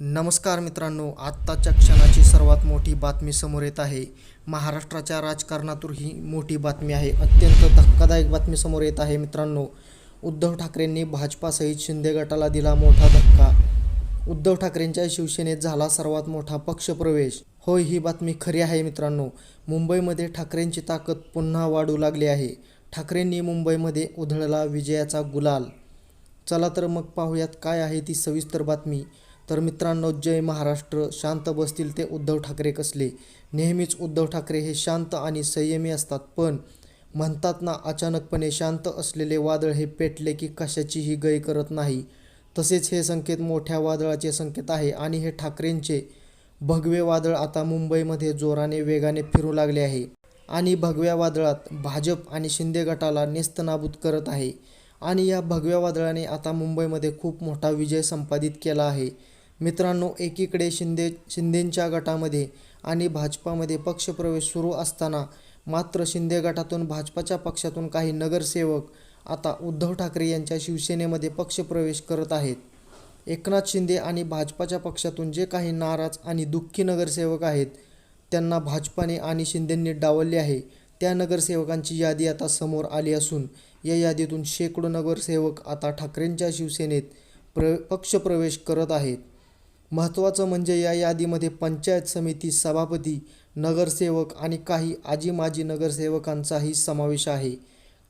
नमस्कार मित्रांनो आत्ताच्या क्षणाची सर्वात मोठी बातमी समोर येत आहे. महाराष्ट्राच्या राजकारणातून ही मोठी बातमी आहे. अत्यंत धक्कादायक बातमी समोर येत आहे मित्रांनो. उद्धव ठाकरेंनी भाजपासहित शिंदे गटाला दिला मोठा धक्का. उद्धव ठाकरेंच्या शिवसेनेत झाला सर्वात मोठा पक्षप्रवेश. होय ही बातमी खरी आहे मित्रांनो. मुंबईमध्ये ठाकरेंची ताकद पुन्हा वाढू लागली आहे. ठाकरेंनी मुंबईमध्ये उधळला विजयाचा गुलाल. चला तर मग पाहूयात काय आहे ती सविस्तर बातमी. तर मित्रांनो जय महाराष्ट्र. शांत बसतील ते उद्धव ठाकरे कसले? नेहमीच उद्धव ठाकरे हे शांत आणि संयमी असतात पण म्हणतात ना अचानकपणे शांत असलेले वादळ हे पेटले की कशाचीही गय करत नाही. तसेच हे संकेत मोठ्या वादळाचे संकेत आहे आणि हे ठाकरेंचे भगवे वादळ आता मुंबईमध्ये जोराने वेगाने फिरू लागले आहे आणि भगव्या वादळात भाजप आणि शिंदे गटाला नेस्तनाबूत करत आहे. आणि या भगव्या वादळाने आता मुंबईमध्ये खूप मोठा विजय संपादित केला आहे. मित्रांनो एकीकडे शिंदे शिंदेंच्या गटामध्ये आणि भाजपामध्ये पक्षप्रवेश सुरू असताना मात्र शिंदे गटातून भाजपाच्या पक्षातून काही नगरसेवक आता उद्धव ठाकरे यांच्या शिवसेनेमध्ये पक्षप्रवेश करत आहेत. एकनाथ शिंदे आणि भाजपाच्या पक्षातून जे काही नाराज आणि दुःखी नगरसेवक आहेत त्यांना भाजपाने आणि शिंदेंनी डावलले आहे. त्या नगरसेवकांची यादी आता समोर आली असून या यादीतून शेकडो नगरसेवक आता ठाकरेंच्या शिवसेनेत प्र पक्षप्रवेश करत आहेत. महत्त्वाचं म्हणजे या यादीमध्ये पंचायत समिती सभापती नगरसेवक आणि काही आजी माजी नगरसेवकांचाही समावेश आहे.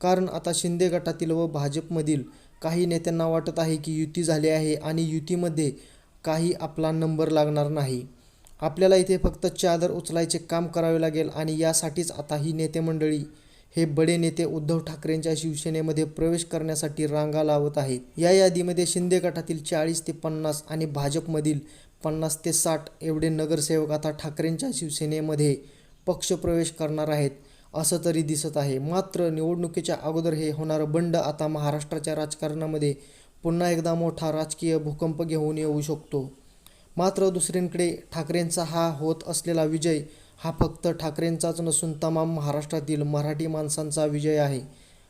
कारण आता शिंदे गटातील व भाजपमधील काही नेत्यांना वाटत आहे की युती झाली आहे आणि युतीमध्ये काही आपला नंबर लागणार नाही. आपल्याला इथे फक्त चादर उचलायचे काम करावे लागेल आणि यासाठीच आता ही नेते मंडळी हे बडे नेते उद्धव ठाकरेंच्या शिवसेनेमध्ये प्रवेश करण्यासाठी रांगा लावत आहेत. या यादीमध्ये शिंदे गटातील चाळीस ते पन्नास आणि भाजपमधील पन्नास ते साठ एवढे नगरसेवक आता ठाकरेंच्या शिवसेनेमध्ये पक्षप्रवेश करणार आहेत असं तरी दिसत आहे. मात्र निवडणुकीच्या अगोदर हे होणारं बंड आता महाराष्ट्राच्या राजकारणामध्ये पुन्हा एकदा मोठा राजकीय भूकंप घेऊन येऊ शकतो. मात्र दुसरींकडे ठाकरेंचा हा होत असलेला विजय हा फक्त ठाकरेंचाच नसून तमाम महाराष्ट्रातील मराठी माणसांचा विजय आहे.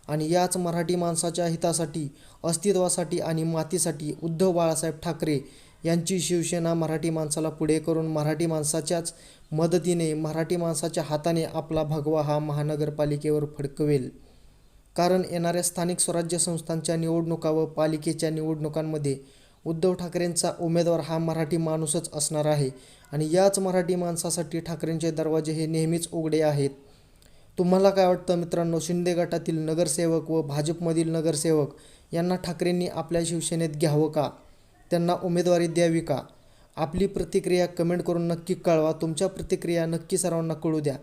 आणि याच मराठी माणसाच्या हितासाठी अस्तित्वासाठी आणि मातीसाठी उद्धव बाळासाहेब ठाकरे यांची शिवसेना मराठी माणसाला पुढे करून मराठी माणसाच्याच मदतीने मराठी माणसाच्या हाताने आपला भगवा हा महानगरपालिकेवर फडकवेल. कारण येणाऱ्या स्थानिक स्वराज्य संस्थांच्या निवडणुका व पालिकेच्या निवडणुकांमध्ये उद्धव ठाकरेंचा उमेदवार हा मराठी माणूसच असणार आहे आणि याच मराठी माणसासाठी ठाकरेंचे दरवाजे हे नेहमीच उघडे आहेत. तुम्हाला काय वाटतं मित्रांनो? शिंदे गटातील नगरसेवक व भाजपमधील नगरसेवक यांना ठाकरेंनी आपल्या शिवसेनेत घ्यावं का? त्यांना उमेदवारी द्यावी का? आपली प्रतिक्रिया कमेंट करून नक्की कळवा. तुमच्या प्रतिक्रिया नक्की सर्वांना कळू द्या.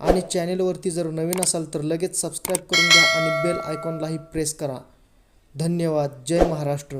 आणि चॅनेलवरती जर नवीन असाल तर लगेच सबस्क्राईब करून घ्या आणि बेल आयकॉनलाही प्रेस करा. धन्यवाद. जय महाराष्ट्र.